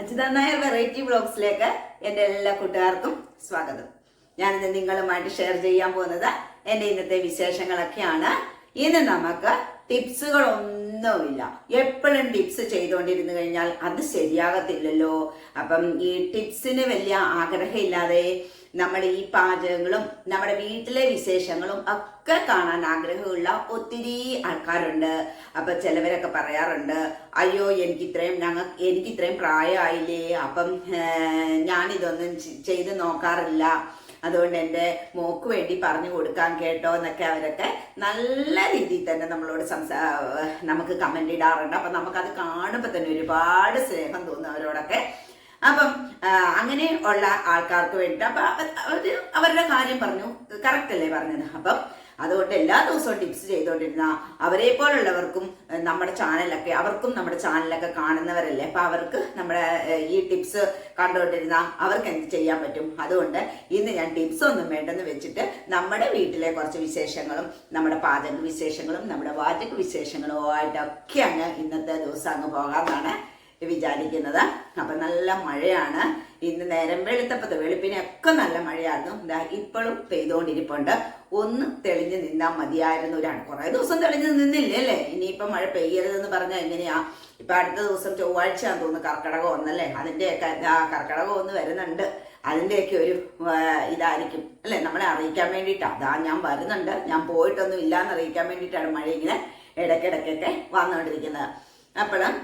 Ajitha variety ബ്ലോഗ്സിലേക്ക് എന്റെ എല്ലാ കൂട്ടുകാർക്കും സ്വാഗതം. ഞാനിന്ന് നിങ്ങളുമായിട്ട് ഷെയർ ചെയ്യാൻ പോകുന്നത് എന്റെ ഇന്നത്തെ വിശേഷങ്ങളൊക്കെയാണ്. ഇന്ന് നമുക്ക് ടിപ്സുകളൊന്നുമില്ല എപ്പോഴും ടിപ്സ് ചെയ്തുകൊണ്ടിരുന്നു കഴിഞ്ഞാൽ അത് ശരിയാകത്തില്ലല്ലോ. അപ്പം ഈ ടിപ്സിന് വലിയ ആഗ്രഹമില്ലാതെ നമ്മുടെ ഈ പാചകങ്ങളും നമ്മുടെ വീട്ടിലെ വിശേഷങ്ങളും ഒക്കെ കാണാൻ ആഗ്രഹമുള്ള ഒത്തിരി ആൾക്കാരുണ്ട്. അപ്പൊ ചിലവരൊക്കെ പറയാറുണ്ട് അയ്യോ എനിക്ക് ഇത്രയും ഞങ്ങൾ എനിക്ക് ഇത്രയും പ്രായമായില്ലേ അപ്പം ഞാനിതൊന്നും ചെയ്ത് നോക്കാറില്ല. അതുകൊണ്ട് എന്റെ മോക്ക് വേണ്ടി പറഞ്ഞു കൊടുക്കാൻ കേട്ടോ എന്നൊക്കെ അവരൊക്കെ നല്ല രീതിയിൽ തന്നെ നമ്മളോട് സംസാ നമുക്ക് കമന്റ് ഇടാറുണ്ട്. അപ്പം നമുക്കത് കാണുമ്പോൾ തന്നെ ഒരുപാട് സ്നേഹം തോന്നും അവരോടൊക്കെ. അപ്പം അങ്ങനെ ഉള്ള ആൾക്കാർക്ക് വേണ്ടിയിട്ട് അപ്പം അവ- അവർ അവരുടെ കാര്യം പറഞ്ഞു. കറക്റ്റ് അല്ലേ പറഞ്ഞത്? അപ്പം അതുകൊണ്ട് എല്ലാ ദിവസവും ടിപ്സ് ചെയ്തുകൊണ്ടിരുന്ന അവരെ പോലുള്ളവർക്കും നമ്മുടെ ചാനലൊക്കെ അവർക്കും നമ്മുടെ ചാനലൊക്കെ കാണുന്നവരല്ലേ അപ്പൊ അവർക്ക് നമ്മുടെ ഈ ടിപ്സ് കണ്ടുകൊണ്ടിരുന്ന അവർക്ക് എന്ത് ചെയ്യാൻ പറ്റും? അതുകൊണ്ട് ഇന്ന് ഞാൻ ടിപ്സ് ഒന്നും വേണ്ടെന്ന് വെച്ചിട്ട് നമ്മുടെ വീട്ടിലെ കുറച്ച് വിശേഷങ്ങളും നമ്മുടെ പാചക വിശേഷങ്ങളും നമ്മുടെ വാചക വിശേഷങ്ങളും ആയിട്ടൊക്കെ അങ്ങ് ഇന്നത്തെ ദിവസം അങ്ങ് പോകാമെന്നാണ് വിചാരിക്കുന്നത്. അപ്പൊ നല്ല മഴയാണ്. ഇന്ന് നേരം വെളുത്തപ്പത്ത് വെളുപ്പിനൊക്കെ നല്ല മഴയായിരുന്നു. എന്താ ഇപ്പോഴും പെയ്തുകൊണ്ടിരിപ്പുണ്ട് ഒന്ന് തെളിഞ്ഞു നിന്നാൽ മതിയായിരുന്നു ഒരാണ് കുറെ ദിവസം തെളിഞ്ഞു നിന്നില്ലല്ലേ ഇനിയിപ്പൊ മഴ പെയ്യരുതെന്ന് പറഞ്ഞാൽ എങ്ങനെയാ? ഇപ്പൊ അടുത്ത ദിവസം ചൊവ്വാഴ്ചയാന്ന് തോന്നുന്നു കർക്കിടകം ഒന്നല്ലേ? അതിന്റെയൊക്കെ ആ കർക്കിടകം ഒന്ന് വരുന്നുണ്ട്. അതിന്റെയൊക്കെ ഒരു ഇതായിരിക്കും. അല്ലെ? നമ്മളെ അറിയിക്കാൻ വേണ്ടിയിട്ടാണ് അതാ ഞാൻ വരുന്നുണ്ട്. ഞാൻ പോയിട്ടൊന്നും ഇല്ലാന്ന് അറിയിക്കാൻ വേണ്ടിയിട്ടാണ് മഴ ഇങ്ങനെ ഇടയ്ക്കിടയ്ക്കൊക്കെ വന്നുകൊണ്ടിരിക്കുന്നത് അപ്പോഴും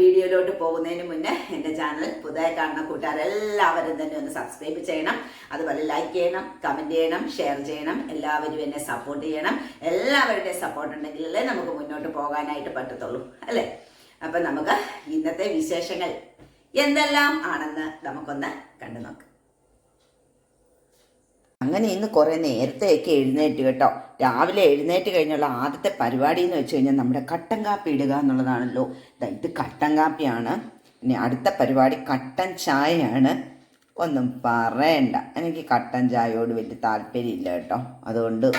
വീഡിയോയിലോട്ട് പോകുന്നതിന് മുന്നേ എന്റെ ചാനൽ പുതിയ കാണുന്ന കൂട്ടുകാരെല്ലാവരും തന്നെ ഒന്ന് സബ്സ്ക്രൈബ് ചെയ്യണം. അതുപോലെ ലൈക്ക് ചെയ്യണം കമന്റ് ചെയ്യണം ഷെയർ ചെയ്യണം. എല്ലാവരും എന്നെ സപ്പോർട്ട് ചെയ്യണം. എല്ലാവരുടെയും സപ്പോർട്ട് ഉണ്ടെങ്കിലല്ലേ നമുക്ക് മുന്നോട്ട് പോകാനായിട്ട് പറ്റത്തുള്ളൂ അല്ലേ? അപ്പം നമുക്ക് ഇന്നത്തെ വിശേഷങ്ങൾ എന്തെല്ലാം ആണെന്ന് നമുക്കൊന്ന് കണ്ടു നോക്കാം അങ്ങനെ ഇന്ന് കുറേ നേരത്തെയൊക്കെ എഴുന്നേറ്റ് കേട്ടോ. രാവിലെ എഴുന്നേറ്റ് കഴിഞ്ഞുള്ള ആദ്യത്തെ പരിപാടി എന്ന് വെച്ച് കഴിഞ്ഞാൽ നമ്മുടെ കട്ടൻ കാപ്പി ഇടുക എന്നുള്ളതാണല്ലോ. ഇത് കട്ടൻ കാപ്പിയാണ്. ഇനി അടുത്ത പരിപാടി കട്ടൻ ചായയാണ്. ഒന്നും പറയണ്ട. എനിക്ക് കട്ടൻ ചായയോട് വലിയ താല്പര്യമില്ല കേട്ടോ. അതുകൊണ്ട്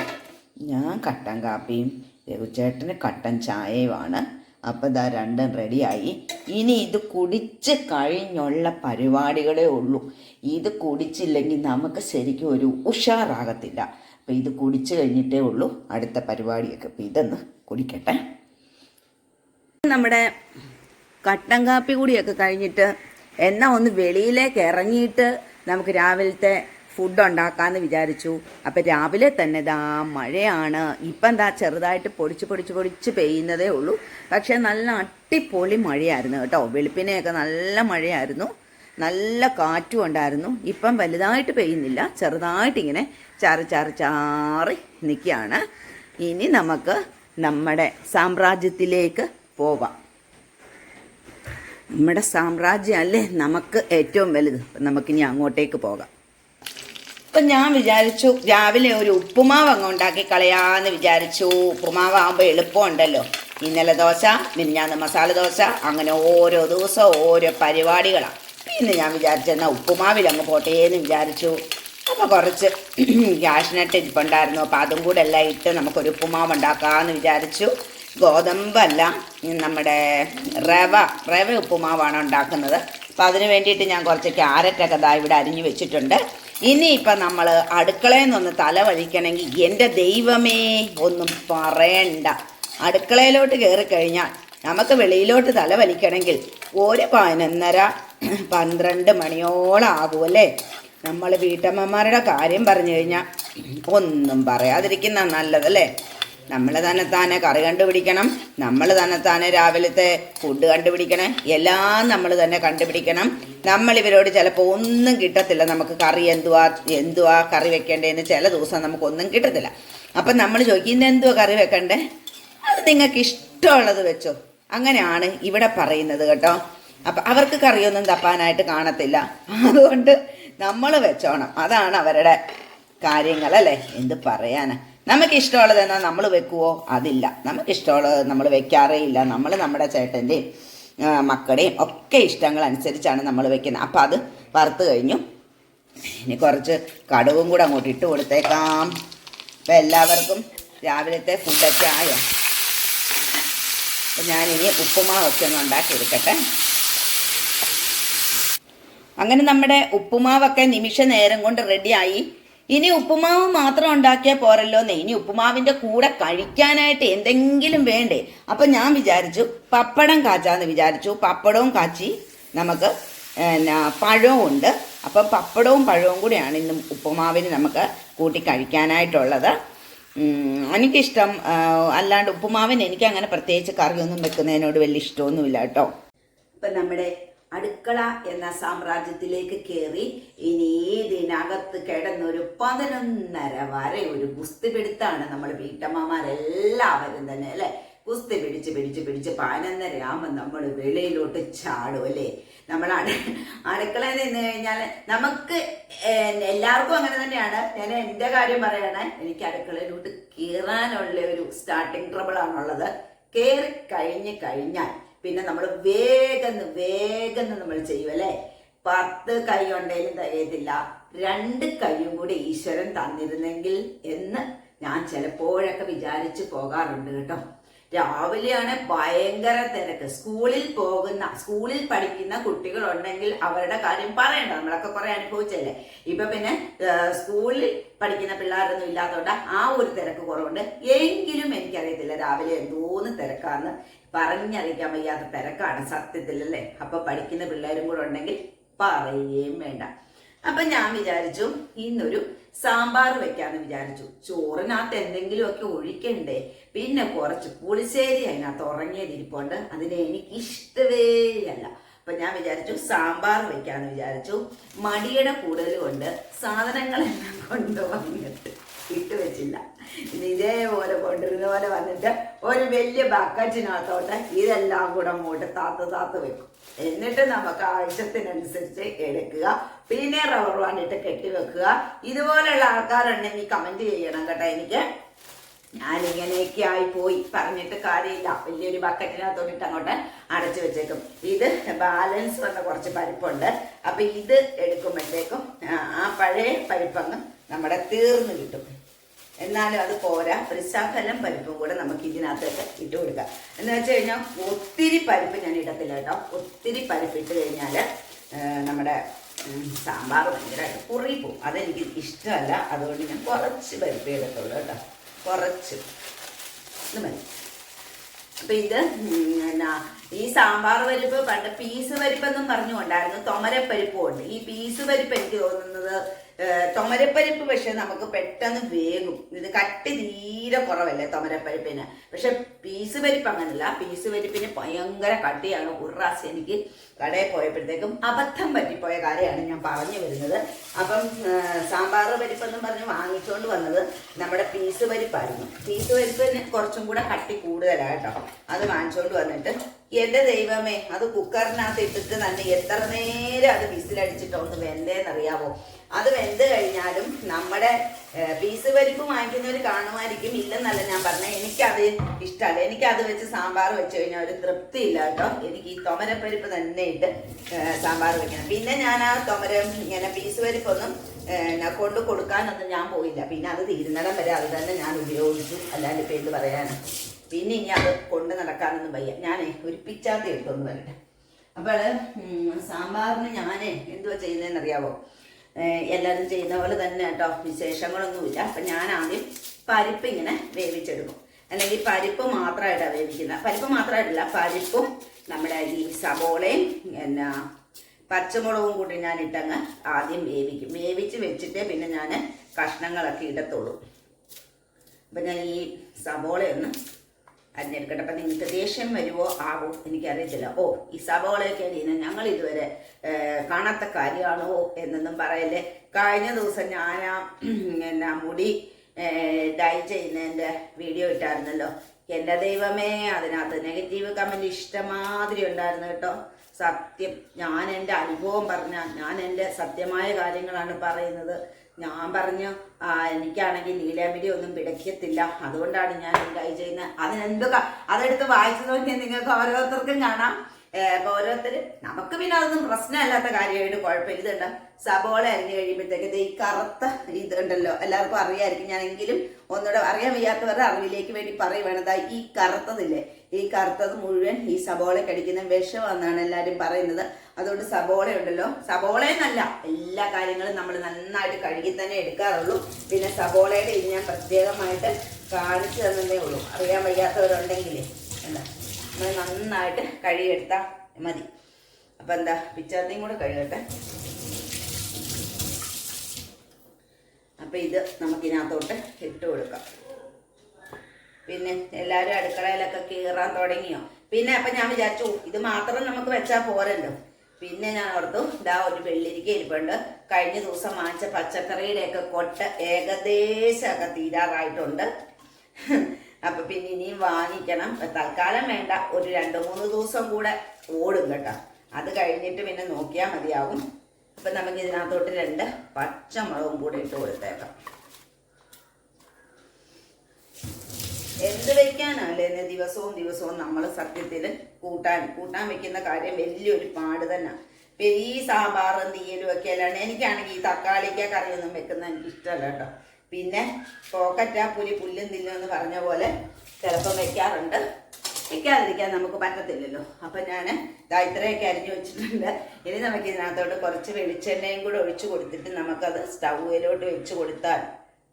ഞാൻ കട്ടൻ കാപ്പിയും രഘുചേട്ടന് കട്ടൻ ചായയുമാണ്. അപ്പോൾ ഇതാ രണ്ടും റെഡിയായി ഇനി ഇത് കുടിച്ച് കഴിഞ്ഞുള്ള പരിപാടികളേ ഉള്ളൂ. ഇത് കുടിച്ചില്ലെങ്കിൽ നമുക്ക് ശരിക്കും ഒരു ഉഷാറാകത്തില്ല. അപ്പോൾ ഇത് കുടിച്ച് കഴിഞ്ഞിട്ടേ ഉള്ളൂ അടുത്ത പരിപാടിയൊക്കെ. അപ്പോൾ ഇതൊന്ന് കുടിക്കട്ടെ. നമ്മുടെ കട്ടൻ കാപ്പി കൂടിയൊക്കെ കഴിഞ്ഞിട്ട് എന്നാൽ ഒന്ന് വെളിയിലേക്ക് ഇറങ്ങിയിട്ട് നമുക്ക് രാവിലത്തെ ഫുഡ് ഉണ്ടാക്കാമെന്ന് വിചാരിച്ചു. അപ്പോൾ രാവിലെ തന്നെ ദാ മഴയാണ്. ഇപ്പം എന്താ ചെറുതായിട്ട് പൊടിച്ച് പൊടിച്ച് പൊടിച്ച് പെയ്യുന്നതേ ഉള്ളൂ. പക്ഷേ നല്ല അട്ടിപ്പൊളി മഴയായിരുന്നു കേട്ടോ. വെളുപ്പിനെയൊക്കെ നല്ല മഴയായിരുന്നു. നല്ല കാറ്റും ഉണ്ടായിരുന്നു. ഇപ്പം വലുതായിട്ട് പെയ്യുന്നില്ല. ചെറുതായിട്ടിങ്ങനെ ചാറി ചാറി ചാറി നിൽക്കുകയാണ്. ഇനി നമുക്ക് നമ്മുടെ സാമ്രാജ്യത്തിലേക്ക് പോവാം. നമ്മുടെ സാമ്രാജ്യം അല്ലേ? നമുക്ക് ഏറ്റവും വലുത്. നമുക്കിനി അങ്ങോട്ടേക്ക് പോകാം. അപ്പം ഞാൻ വിചാരിച്ചു രാവിലെ ഒരു ഉപ്പുമാവ് അങ്ങ് ഉണ്ടാക്കി കളയാന്ന് വിചാരിച്ചു. ഉപ്പുമാവ് ആകുമ്പോൾ എളുപ്പമുണ്ടല്ലോ. ഇന്നലെ ദോശ മിനിഞ്ഞാന്ന് മസാല ദോശ അങ്ങനെ ഓരോ ദിവസം ഓരോ പരിപാടികളാണ് പിന്നെ ഞാൻ വിചാരിച്ചെന്നാൽ ഉപ്പുമാവിൽ അങ്ങ് പോട്ടേന്ന് വിചാരിച്ചു. അപ്പോൾ കുറച്ച് ക്യാഷ്നട്ട് ഇരിപ്പുണ്ടായിരുന്നു. അപ്പോൾ അതും കൂടെ എല്ലാം ഇട്ട് നമുക്കൊരു ഉപ്പുമാവ് ഉണ്ടാക്കാമെന്ന് വിചാരിച്ചു. ഗോതമ്പല്ല നമ്മുടെ റവ റവ ഉപ്പുമാവാണ് ഉണ്ടാക്കുന്നത്. അപ്പോൾ അതിന് വേണ്ടിയിട്ട് ഞാൻ കുറച്ച് ക്യാരറ്റൊക്കെ ദാ ഇവിടെ അരിഞ്ഞു വെച്ചിട്ടുണ്ട്. ഇനിയിപ്പം നമ്മൾ അടുക്കളയിൽ നിന്നൊന്ന് തല വഴിക്കണമെങ്കിൽ എന്റെ ദൈവമേ ഒന്നും പറയണ്ട. അടുക്കളയിലോട്ട് കയറി കഴിഞ്ഞാൽ നമുക്ക് വെളിയിലോട്ട് തല വലിക്കണമെങ്കിൽ ഒരു പതിനൊന്നര പന്ത്രണ്ട് മണിയോളം ആകുമല്ലേ നമ്മൾ വീട്ടമ്മമാരുടെ കാര്യം പറഞ്ഞു കഴിഞ്ഞാൽ ഒന്നും പറയാതിരിക്കുന്ന നല്ലതല്ലേ നമ്മൾ തന്നെ താനെ കറി കണ്ടുപിടിക്കണം നമ്മൾ തന്നെ താനെ രാവിലത്തെ ഫുഡ് കണ്ടുപിടിക്കണം എല്ലാം നമ്മൾ തന്നെ കണ്ടുപിടിക്കണം. നമ്മൾ ഇവരോട് ചിലപ്പോൾ ഒന്നും കിട്ടത്തില്ല. നമുക്ക് കറി എന്തുവാ എന്തുവാ കറി വെക്കേണ്ടതെന്ന് ചില ദിവസം നമുക്കൊന്നും കിട്ടത്തില്ല. അപ്പം നമ്മൾ ചോദിക്കും ഇന്ന് എന്തുവാ കറി വെക്കണ്ടേ? അത് നിങ്ങൾക്ക് ഇഷ്ടമുള്ളത് വെച്ചോ. അങ്ങനെയാണ് ഇവിടെ പറയുന്നത് കേട്ടോ. അപ്പം അവർക്ക് കറിയൊന്നും തപ്പാനായിട്ട് കാണത്തില്ല. അതുകൊണ്ട് നമ്മൾ വെച്ചോണം. അതാണ് അവരുടെ കാര്യങ്ങൾ കാര്യങ്ങളല്ലേ എന്ത് പറയാനാ. നമുക്ക് ഇഷ്ടമുള്ളത് എന്നാൽ നമ്മൾ വെക്കുവോ? അതില്ല. നമുക്ക് ഇഷ്ടമുള്ളത് നമ്മൾ വെക്കാറേ ഇല്ല നമ്മൾ നമ്മുടെ ചേട്ടന്റെയും മക്കളുടെയും ഒക്കെ ഇഷ്ടങ്ങൾ അനുസരിച്ചാണ് നമ്മൾ വെക്കുന്നത് അപ്പം അത് വറുത്ത് കഴിഞ്ഞു. ഇനി കുറച്ച് കടുവും കൂടെ അങ്ങോട്ട് ഇട്ട് കൊടുത്തേക്കാം. അപ്പം എല്ലാവർക്കും രാവിലത്തെ ഫുഡൊക്കെ ആയോ? അപ്പം ഞാനിനി ഉപ്പുമാവൊക്കെ ഒന്ന് ഉണ്ടാക്കി എടുക്കട്ടെ അങ്ങനെ നമ്മുടെ ഉപ്പുമാവൊക്കെ നിമിഷ നേരം കൊണ്ട് റെഡിയായി ഇനി ഉപ്പുമാവ് മാത്രം ഉണ്ടാക്കിയാൽ പോരല്ലോന്നേ. ഇനി ഉപ്പുമാവിന്റെ കൂടെ കഴിക്കാനായിട്ട് എന്തെങ്കിലും വേണ്ടേ? അപ്പൊ ഞാൻ വിചാരിച്ചു പപ്പടം കാച്ചാന്ന് വിചാരിച്ചു. പപ്പടവും കാച്ചി നമുക്ക് പഴവും ഉണ്ട്. അപ്പം പപ്പടവും പഴവും കൂടിയാണ് ഇന്ന് ഉപ്പുമാവിന് നമുക്ക് കൂട്ടി കഴിക്കാനായിട്ടുള്ളത്. എനിക്കിഷ്ടം അല്ലാണ്ട് ഉപ്പുമാവിന് എനിക്ക് അങ്ങനെ പ്രത്യേകിച്ച് കറിയൊന്നും വെക്കുന്നതിനോട് വലിയ ഇഷ്ടമൊന്നുമില്ല കേട്ടോ. ഇപ്പൊ നമ്മുടെ അടുക്കള എന്ന സാമ്രാജ്യത്തിലേക്ക് കയറി ഇനി ഇതിനകത്ത് കിടന്നൊരു പതിനൊന്നര വരെ ഒരു ഗുസ്തി പിടുത്താണ് നമ്മൾ വീട്ടമ്മമാരെല്ലാവരും തന്നെ അല്ലെ? കുസ്തി പിടിച്ച് പിടിച്ച് പിടിച്ച് പതിനൊന്നര ആകുമ്പോൾ നമ്മൾ വെളിയിലോട്ട് ചാടും അല്ലേ? നമ്മൾ അടു അടുക്കളയിൽ നിന്ന് കഴിഞ്ഞാൽ നമുക്ക് എല്ലാവർക്കും അങ്ങനെ തന്നെയാണ്. ഞാൻ എന്റെ കാര്യം പറയണേ എനിക്ക് അടുക്കളയിലോട്ട് കയറാനുള്ള ഒരു സ്റ്റാർട്ടിങ് ട്രബിൾ ആണുള്ളത്. കയറി കഴിഞ്ഞ് കഴിഞ്ഞാൽ പിന്നെ നമ്മൾ വേഗം വേഗം നമ്മൾ ചെയ്യും അല്ലേ? പത്ത് കൈ ഉണ്ടെങ്കിലും തികയത്തില്ല രണ്ട് കൈയും കൂടി ഈശ്വരൻ തന്നിരുന്നെങ്കിൽ എന്ന് ഞാൻ ചിലപ്പോഴൊക്കെ വിചാരിച്ചു പോകാറുണ്ട് കേട്ടോ. രാവിലെയാണ് ഭയങ്കര തിരക്ക്. സ്കൂളിൽ പോകുന്ന സ്കൂളിൽ പഠിക്കുന്ന കുട്ടികളുണ്ടെങ്കിൽ അവരുടെ കാര്യം പറയണ്ട. നമ്മളൊക്കെ കുറെ അനുഭവിച്ചല്ലേ? ഇപ്പൊ പിന്നെ സ്കൂളിൽ പഠിക്കുന്ന പിള്ളേരൊന്നും ഇല്ലാത്തതുകൊണ്ട് ആ ഒരു തിരക്ക് കുറവുണ്ട്. എങ്കിലും എനിക്കറിയത്തില്ല രാവിലെ എന്തോന്ന് തിരക്കാന്ന് പറഞ്ഞറിയിക്കാൻ വയ്യാത്ത തിരക്കാണ് സത്യത്തിലല്ലേ? അപ്പൊ പഠിക്കുന്ന പിള്ളേരും കൂടെ ഉണ്ടെങ്കിൽ പറയുകയും വേണ്ട. അപ്പൊ ഞാൻ വിചാരിച്ചു ഇന്നൊരു സാമ്പാർ വെക്കാന്ന് വിചാരിച്ചു. ചോറിനകത്ത് എന്തെങ്കിലുമൊക്കെ ഒഴിക്കണ്ടേ? പിന്നെ കുറച്ച് പുളിശ്ശേരി അതിനകത്ത് ഉറങ്ങിയതിരിപ്പുണ്ട്. അതിനെ എനിക്ക് ഇഷ്ടവേ അല്ല അപ്പൊ ഞാൻ വിചാരിച്ചു സാമ്പാർ വെക്കാന്ന് വിചാരിച്ചു. മടിയുടെ കൂടുതൽ കൊണ്ട് സാധനങ്ങളെല്ലാം കൊണ്ടുവന്നിട്ട് ഇട്ട് വെച്ചില്ല. ഇനി ഇതേപോലെ കൊണ്ടിരുന്ന പോലെ വന്നിട്ട് ഒരു വലിയ ബക്കറ്റിനകത്തോട്ട് ഇതെല്ലാം കൂടെ അങ്ങോട്ട് താത്ത് താത്ത് വെക്കും. എന്നിട്ട് നമുക്ക് ആവശ്യത്തിനനുസരിച്ച് എടുക്കുക. പിന്നെ റബ്ബർ ബാൻഡിട്ട് കെട്ടി വെക്കുക. ഇതുപോലെയുള്ള ആൾക്കാരുണ്ടെങ്കിൽ കമന്റ് ചെയ്യണം കേട്ടോ എനിക്ക്. ഞാനിങ്ങനെയൊക്കെ ആയി പോയി. പറഞ്ഞിട്ട് കാര്യമില്ല. വലിയൊരു ബക്കറ്റിനകത്തോട്ടിട്ട് അങ്ങോട്ട് അടച്ചു വെച്ചേക്കും. ഇത് ബാലൻസ് വന്ന കുറച്ച് പരിപ്പുണ്ട്. അപ്പൊ ഇത് എടുക്കുമ്പോഴത്തേക്കും ആ, പഴയ പരിപ്പങ്ങ് നമ്മുടെ തീർന്നു കിട്ടും. എന്നാലും അത് പോരാ. ഒരു ശകലം പരിപ്പും കൂടെ നമുക്ക് ഇതിനകത്തേക്ക് ഇട്ട് കൊടുക്കാം. എന്ന് വെച്ച് കഴിഞ്ഞാൽ ഒത്തിരി പരിപ്പ് ഞാൻ ഇടത്തില്ല കേട്ടോ. ഒത്തിരി പരിപ്പ് ഇട്ട് കഴിഞ്ഞാൽ നമ്മുടെ സാമ്പാർ ഭയങ്കരമായിട്ട് പോവും അതെനിക്ക് ഇഷ്ടമല്ല. അതുകൊണ്ട് ഞാൻ കുറച്ച് പരിപ്പ് ഇടത്തുള്ളൂ കേട്ടോ. കുറച്ച്. ഇത് മതി. അപ്പൊ ഇത് എന്നാ ഈ സാമ്പാർ പരിപ്പ് പണ്ട് പീസ് പരിപ്പെന്നും പറഞ്ഞുകൊണ്ടായിരുന്നു. പരിപ്പ് ഉണ്ട്. ഈ പീസ് പരിപ്പ് എനിക്ക് തോന്നുന്നത് ഏഹ്, തൊമരപ്പരിപ്പ് പക്ഷെ നമുക്ക് പെട്ടെന്ന് വേഗം ഇത് കട്ടി തീരെ കുറവല്ലേ ചുമരപ്പരിപ്പിന് പക്ഷെ പീസ് പരിപ്പ് അങ്ങനല്ല. പീസ് പരിപ്പിന് ഭയങ്കര കട്ടിയാണ്. ഉറാസ് എനിക്ക് കടയിൽ പോയപ്പോഴത്തേക്കും അബദ്ധം പറ്റിപ്പോയ കാര്യമാണ് ഞാൻ പറഞ്ഞു വരുന്നത്. അപ്പം സാമ്പാർ പരിപ്പെന്നും പറഞ്ഞ് വാങ്ങിച്ചുകൊണ്ട് വന്നത് നമ്മുടെ പീസ് പരിപ്പായിരുന്നു. പീസ് പരിപ്പിന് കുറച്ചും കൂടെ കട്ടി കൂടുതലായിട്ടോ അത് വാങ്ങിച്ചുകൊണ്ട് വന്നിട്ട് എന്റെ ദൈവമേ അത് കുക്കറിനകത്ത് ഇട്ടിട്ട് തന്നെ എത്ര നേരം അത് വിസിലടിച്ചിട്ടോ ഒന്ന് വെന്തേന്നറിയാവോ അത് വെന്ത് കഴിഞ്ഞാലും നമ്മുടെ പീസ് പരിപ്പ് വാങ്ങിക്കുന്നവർ കാണുമായിരിക്കും. ഇല്ലെന്നല്ല ഞാൻ പറഞ്ഞത് എനിക്കത് ഇഷ്ടമല്ല എനിക്കത് വെച്ച് സാമ്പാർ വെച്ച് കഴിഞ്ഞാൽ ഒരു തൃപ്തി ഇല്ല കേട്ടോ. എനിക്ക് ഈ തൊമരപ്പരിപ്പ് തന്നെ ഇട്ട് സാമ്പാർ വെക്കണം. പിന്നെ ഞാൻ ആ തൊമരം ഇങ്ങനെ പീസ് പരിപ്പൊന്നും കൊണ്ട് കൊടുക്കാനൊന്നും ഞാൻ പോയില്ല. പിന്നെ അത് തീരുന്നിടം വരെ അത് തന്നെ ഞാൻ ഉപയോഗിച്ചു. അല്ലാണ്ട് ഇപ്പം എന്ത് പറയാനാണ് പിന്നെ ഇനി അത് കൊണ്ട് നടക്കാനൊന്നും വയ്യ. ഞാനേ ഒരു പിച്ചാത്തി എടുത്തൊന്ന് വരട്ടെ. അപ്പോൾ സാമ്പാറിന് ഞാൻ എന്തുവാ ചെയ്യുന്നതെന്ന് അറിയാവോ എല്ലാവരും ചെയ്യുന്ന പോലെ തന്നെ കേട്ടോ. വിശേഷങ്ങളൊന്നുമില്ല. അപ്പം ഞാൻ ആദ്യം പരിപ്പ് ഇങ്ങനെ വേവിച്ചെടുക്കും. അല്ലെങ്കിൽ പരിപ്പ് മാത്രമായിട്ടാണ് വേവിക്കുന്നത്. പരിപ്പ് മാത്രമായിട്ടില്ല പരിപ്പും നമ്മുടെ ഈ സബോളയും എന്നാ പച്ചമുളകും കൂടി ഞാൻ ഇട്ടങ്ങ് ആദ്യം വേവിക്കും. വേവിച്ച് വെച്ചിട്ടേ പിന്നെ ഞാൻ കഷ്ണങ്ങളൊക്കെ ഇടത്തുള്ളൂ. അപ്പം ഞാൻ ഈ സബോളയൊന്ന് അരിഞ്ഞെടുക്കട്ടെ അപ്പം നിങ്ങൾക്ക് ദേഷ്യം വരുമോ ആവോ? എനിക്കറിയത്തില്ല. ഓ ഈ സവോളയൊക്കെ അരിയുന്നത് ഞങ്ങൾ ഇതുവരെ കാണാത്ത കാര്യമാണോ എന്നൊന്നും പറയല്ലേ? കഴിഞ്ഞ ദിവസം ഞാൻ ആ എന്നാ മുടി ഡൈ ചെയ്യുന്നതിന്റെ വീഡിയോ ഇട്ടായിരുന്നല്ലോ. എന്റെ ദൈവമേ അതിനകത്ത് നെഗറ്റീവ് കമന്റ് ഇഷ്ടമാതിരി ഉണ്ടായിരുന്നു കേട്ടോ. സത്യം ഞാൻ എന്റെ അനുഭവം പറഞ്ഞ ഞാൻ എന്റെ സത്യമായ കാര്യങ്ങളാണ് പറയുന്നത്. ഞാൻ പറഞ്ഞു എനിക്കാണെങ്കിൽ നീലാമിരി ഒന്നും പിടയ്ക്കത്തില്ല. അതുകൊണ്ടാണ് ഞാൻ ഡൈ ചെയ്യുന്നത്. അതിനെന്ത് ക- അതെടുത്ത് വായിച്ചു നോക്കിയാൽ നിങ്ങൾക്ക് ഓരോരുത്തർക്കും കാണാം. ഓരോരുത്തർ നമുക്ക് പിന്നെ അതൊന്നും പ്രശ്നമല്ലാത്ത കാര്യമായിട്ട് കുഴപ്പമില്ല ഇതുണ്ട്? സബോള അരിഞ്ഞു കഴിയുമ്പോഴത്തേക്ക് ഈ കറുത്ത ഇത് ഉണ്ടല്ലോ എല്ലാവർക്കും അറിയാമായിരിക്കും ഞാനെങ്കിലും ഒന്നുകൂടെ അറിയാൻ വയ്യാത്തവരുടെ അറിവിലേക്ക് വേണ്ടി പറയുവാണത് ഈ കറുത്തതില്ലേ ഈ കറുത്തത് മുഴുവൻ ഈ സബോള കടിക്കുന്ന വിഷമാണെന്നാണ് എല്ലാവരും പറയുന്നത്. അതുകൊണ്ട് സബോള ഉണ്ടല്ലോ സബോള എന്നല്ല എല്ലാ കാര്യങ്ങളും നമ്മൾ നന്നായിട്ട് കഴുകി തന്നെ എടുക്കാറുള്ളൂ. പിന്നെ സബോളയുടെ ഇത് ഞാൻ പ്രത്യേകമായിട്ട് കാണിച്ചു തന്നതേ ഉള്ളൂ. അറിയാൻ വയ്യാത്തവരുണ്ടെങ്കിലേ എന്താ? നമ്മൾ നന്നായിട്ട് കഴുകിയെടുത്താൽ മതി. അപ്പം എന്താ പിച്ചാത്തിയും കൂടെ കഴുകട്ടെ. അപ്പം ഇത് നമുക്കിതിനകത്തോട്ട് ഇട്ട് കൊടുക്കാം. പിന്നെ എല്ലാവരും അടുക്കളയിലൊക്കെ കീറാൻ തുടങ്ങിയോ? പിന്നെ അപ്പം ഞാൻ വിചാരിച്ചു ഇത് മാത്രം നമുക്ക് വെച്ചാൽ പോരല്ലോ. പിന്നെ ഞാൻ ഓർത്തു ഇതാ ഒരു വെള്ളിരിക്ക ഇരിപ്പുണ്ട്. കഴിഞ്ഞ ദിവസം വാങ്ങിച്ച പച്ചക്കറിയുടെയൊക്കെ കൊട്ട ഏകദേശമൊക്കെ തീരാറായിട്ടുണ്ട്. അപ്പൊ പിന്നെ ഇനിയും വാങ്ങിക്കണം. തൽക്കാലം വേണ്ട ഒരു രണ്ട് മൂന്ന് ദിവസം കൂടെ ഓടും കേട്ടോ. അത് കഴിഞ്ഞിട്ട് പിന്നെ നോക്കിയാൽ മതിയാവും. അപ്പൊ നമുക്ക് ഇതിനകത്തോട്ട് രണ്ട് പച്ചമുളകും കൂടി ഇട്ട് കൊടുത്തേക്കാം. എന്ത് ഇന്ന് ദിവസവും ദിവസവും നമ്മൾ സത്യത്തിൽ കൂട്ടാൻ കൂട്ടാൻ വെക്കുന്ന കാര്യം വലിയൊരു പാട് തന്നെ. ഇപ്പൊ ഈ സാമ്പാറും തീയലും ഒക്കെ അല്ലാണ്ട് എനിക്കാണെങ്കിൽ ഈ തക്കാളിക്ക കറിയൊന്നും വെക്കുന്ന എനിക്ക് ഇഷ്ടമല്ല കേട്ടോ. പിന്നെ പോക്കറ്റാ പുലി പുല്ലും തിന്നും എന്ന് പറഞ്ഞ പോലെ ചിലപ്പം വെക്കാറുണ്ട്. വെക്കാതിരിക്കാൻ നമുക്ക് പറ്റത്തില്ലല്ലോ. അപ്പൊ ഞാൻ ഇതാ ഇത്രയൊക്കെ അരിഞ്ഞു വെച്ചിട്ടുണ്ട്. ഇനി നമുക്ക് ഇതിനകത്തോട്ട് കുറച്ച് വെളിച്ചെണ്ണയും കൂടെ ഒഴിച്ചു കൊടുത്തിട്ട് നമുക്കത് സ്റ്റൗവിലോട്ട് വെച്ച് കൊടുത്താൽ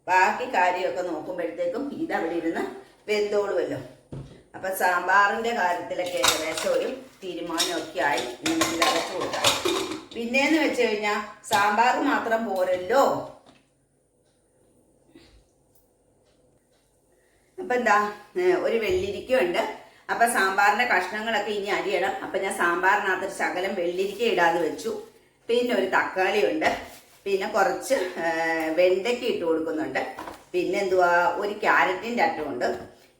ബാക്കി കാര്യമൊക്കെ നോക്കുമ്പോഴത്തേക്കും ഇതവിടെ ഇരുന്ന് വെന്തോളുമല്ലോ. അപ്പൊ സാമ്പാറിന്റെ കാര്യത്തിലൊക്കെ ഏകദേശം ഒരു തീരുമാനമൊക്കെ ആയി നമുക്ക് കൊടുക്കാം. പിന്നെന്ന് വെച്ച് കഴിഞ്ഞാൽ സാമ്പാർ മാത്രം പോരല്ലോ. അപ്പൊ എന്താ ഒരു വെള്ളിരിക്കുണ്ട് അപ്പൊ സാമ്പാറിന്റെ കഷ്ണങ്ങളൊക്കെ ഇനി അരിയണം. അപ്പൊ ഞാൻ സാമ്പാറിനകത്ത് ഒരു ശകലം വെള്ളിരിക്ക ഇടാതെ വെച്ചു. പിന്നെ ഒരു തക്കാളി ഉണ്ട്. പിന്നെ കുറച്ച് വെണ്ടയ്ക്ക് ഇട്ട് കൊടുക്കുന്നുണ്ട്. പിന്നെ എന്തുവാ ഒരു ക്യാരറ്റിന്റെ അറ്റമുണ്ട്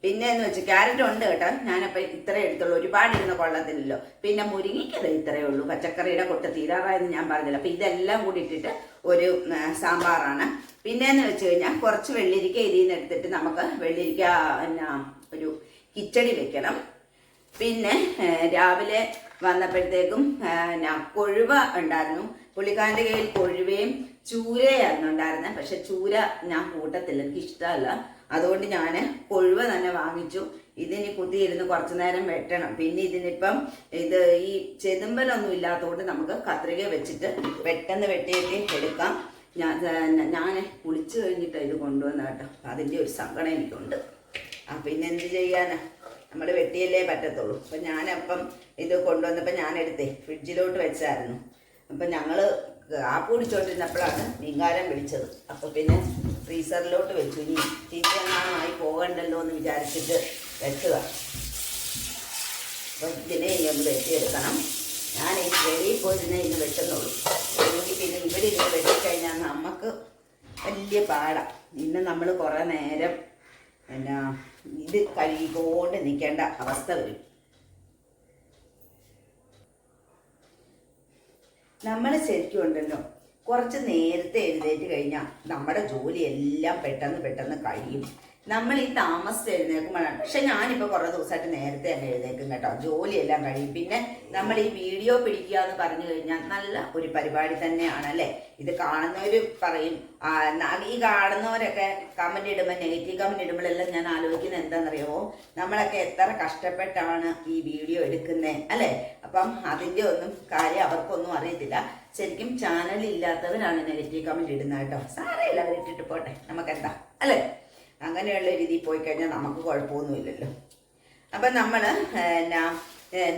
പിന്നെ എന്ന് വെച്ച് ക്യാരറ്റ് ഉണ്ട് കേട്ടോ. ഞാനപ്പോൾ ഇത്രേ എടുത്തുള്ളൂ. ഒരുപാട് ഇരുന്ന കൊള്ളത്തില്ലല്ലോ. പിന്നെ മുരിങ്ങിക്കത് ഇത്രയേ ഉള്ളൂ. പച്ചക്കറിയുടെ കൊട്ട തീരാറായെന്ന് ഞാൻ പറഞ്ഞില്ല. അപ്പം ഇതെല്ലാം കൂടി ഇട്ടിട്ട് ഒരു സാമ്പാറാണ്. പിന്നെ എന്ന് വെച്ച് കഴിഞ്ഞാൽ കുറച്ച് വെള്ളിരിക്ക ഇതിൽ എടുത്തിട്ട് നമുക്ക് വെള്ളിരിക്ക എന്നാ ഒരു കിച്ചടി വെക്കണം. പിന്നെ രാവിലെ വന്നപ്പോഴത്തേക്കും ഞാൻ കൊഴുവ ഉണ്ടായിരുന്നു. പുള്ളിക്കാരന്റെ കയ്യിൽ കൊഴുവയും ചൂരയായിരുന്നു ഉണ്ടായിരുന്നത് പക്ഷെ ചൂര ഞാൻ കൂട്ടത്തില്ല. എനിക്ക് ഇഷ്ടമല്ല. അതുകൊണ്ട് ഞാൻ കൊഴുവ തന്നെ വാങ്ങിച്ചു. ഇതിനി കുത്തിയിരുന്ന് കുറച്ചു നേരം വെട്ടണം. പിന്നെ ഇതിനിപ്പം ഇത് ഈ ചെതുമ്പലൊന്നും ഇല്ലാത്തതുകൊണ്ട് നമുക്ക് കത്രിക വെച്ചിട്ട് പെട്ടെന്ന് വെട്ടിയൊക്കെ എടുക്കാം. ഞാൻ ഞാൻ കുളിച്ചു കഴിഞ്ഞിട്ട് ഇത് കൊണ്ടുവന്ന കേട്ടോ. അതിന്റെ ഒരു സങ്കടം എനിക്കുണ്ട്. ആ പിന്നെ എന്ത് ചെയ്യാനാ? നമ്മൾ വെട്ടിയല്ലേ പറ്റത്തുള്ളൂ. അപ്പം ഞാനപ്പം ഇത് കൊണ്ടുവന്നപ്പോൾ ഞാനെടുത്തേ ഫ്രിഡ്ജിലോട്ട് വെച്ചായിരുന്നു. അപ്പം ഞങ്ങൾ കാപ്പ് കുടിച്ചോണ്ടിരുന്നപ്പോഴാണ് മീൻകാരം വിളിച്ചത്. അപ്പോൾ പിന്നെ ഫ്രീസറിലോട്ട് വെച്ചു. ഇനി ചീത്തയായി പോകണ്ടല്ലോ എന്ന് വിചാരിച്ചിട്ട് വെച്ചതാണ് അപ്പം ഇതിനെ ഇനി ഒന്ന് വെട്ടിയെടുക്കണം. ഞാൻ ഈ വെളിയിൽ പോയിരുന്നേ ഇന്ന് വെട്ടുന്നുള്ളൂ. അല്ലെങ്കിൽ പിന്നെ ഇവിടെ ഇരുന്ന് വെട്ടിക്കഴിഞ്ഞാൽ നമുക്ക് വലിയ പാടാണ് ഇന്ന് നമ്മൾ കുറേ നേരം എന്നാ ഇത് കഴുകിക്കൊണ്ട് നിൽക്കേണ്ട അവസ്ഥ വരും. നമ്മൾ ശരിക്കും ഉണ്ടല്ലോ കുറച്ച് നേരത്തെ എഴുന്നേറ്റ് കഴിഞ്ഞാൽ നമ്മുടെ ജോലിയെല്ലാം പെട്ടെന്ന് പെട്ടെന്ന് കഴിയും. നമ്മൾ ഈ താമസിച്ച് എഴുന്നേൽക്കുമ്പോഴാണ്. പക്ഷെ ഞാനിപ്പോൾ കുറേ ദിവസമായിട്ട് നേരത്തെ തന്നെ എഴുന്നേൽക്കും കേട്ടോ. ജോലിയെല്ലാം കഴിയും. പിന്നെ നമ്മൾ ഈ വീഡിയോ പിടിക്കുക എന്ന് പറഞ്ഞു കഴിഞ്ഞാൽ നല്ല ഒരു പരിപാടി തന്നെയാണ് അല്ലേ? ഇത് കാണുന്നവർ പറയും ഈ കാണുന്നവരൊക്കെ കമന്റ് ഇടുമ്പോൾ നെഗറ്റീവ് കമന്റ് ഇടുമ്പോഴെല്ലാം ഞാൻ ആലോചിക്കുന്നത് എന്താണെന്നറിയാമോ നമ്മളൊക്കെ എത്ര കഷ്ടപ്പെട്ടാണ് ഈ വീഡിയോ എടുക്കുന്നത് അല്ലേ? അപ്പം അതിന്റെ ഒന്നും കാര്യം അവർക്കൊന്നും അറിയത്തില്ല. ശരിക്കും ചാനൽ ഇല്ലാത്തവരാണ് നെഗറ്റീവ് കമന്റ് ഇടുന്നത് കേട്ടോ. സാരമില്ല അവരിട്ടിട്ട് പോട്ടെ. നമുക്കെന്താ? അല്ലേ? അങ്ങനെയുള്ള രീതിയിൽ പോയി കഴിഞ്ഞാൽ നമുക്ക് കുഴപ്പമൊന്നുമില്ലല്ലോ. അപ്പം നമ്മൾ എന്നാ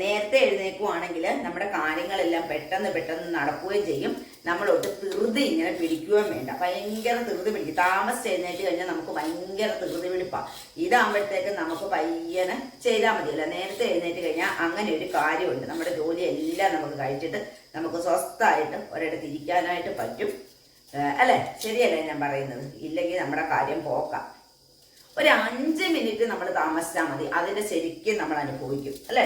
നേരത്തെ എഴുന്നേക്കുവാണെങ്കിൽ നമ്മുടെ കാര്യങ്ങളെല്ലാം പെട്ടെന്ന് പെട്ടെന്ന് നടക്കുകയും ചെയ്യും. നമ്മളൊട്ട് ധൃതി ഇങ്ങനെ പിടിക്കുകയും വേണ്ട. ഭയങ്കര ധൃതി പിടിക്കും. താമസിച്ച് എഴുന്നേറ്റ് കഴിഞ്ഞാൽ നമുക്ക് ഭയങ്കര ധൃതി പിടിപ്പാണ് ഇതാകുമ്പോഴത്തേക്ക് നമുക്ക് പയ്യനെ ചെയ്താൽ മതിയല്ലോ. നേരത്തെ എഴുന്നേറ്റ് കഴിഞ്ഞാൽ അങ്ങനെ ഒരു കാര്യമുണ്ട്. നമ്മുടെ ജോലി എല്ലാം നമുക്ക് കഴിച്ചിട്ട് നമുക്ക് സ്വസ്ഥമായിട്ട് ഒരിടത്ത് ഇരിക്കാനായിട്ട് പറ്റും. അല്ലേ? ശരിയല്ലേ ഞാൻ പറയുന്നത്? ഇല്ലെങ്കിൽ നമ്മുടെ കാര്യം പോക്കാം. ഒരു അഞ്ച് മിനിറ്റ് നമ്മൾ താമസിച്ചാൽ മതി. അതിന്റെ ശരിക്കും നമ്മൾ അനുഭവിക്കും. അല്ലേ?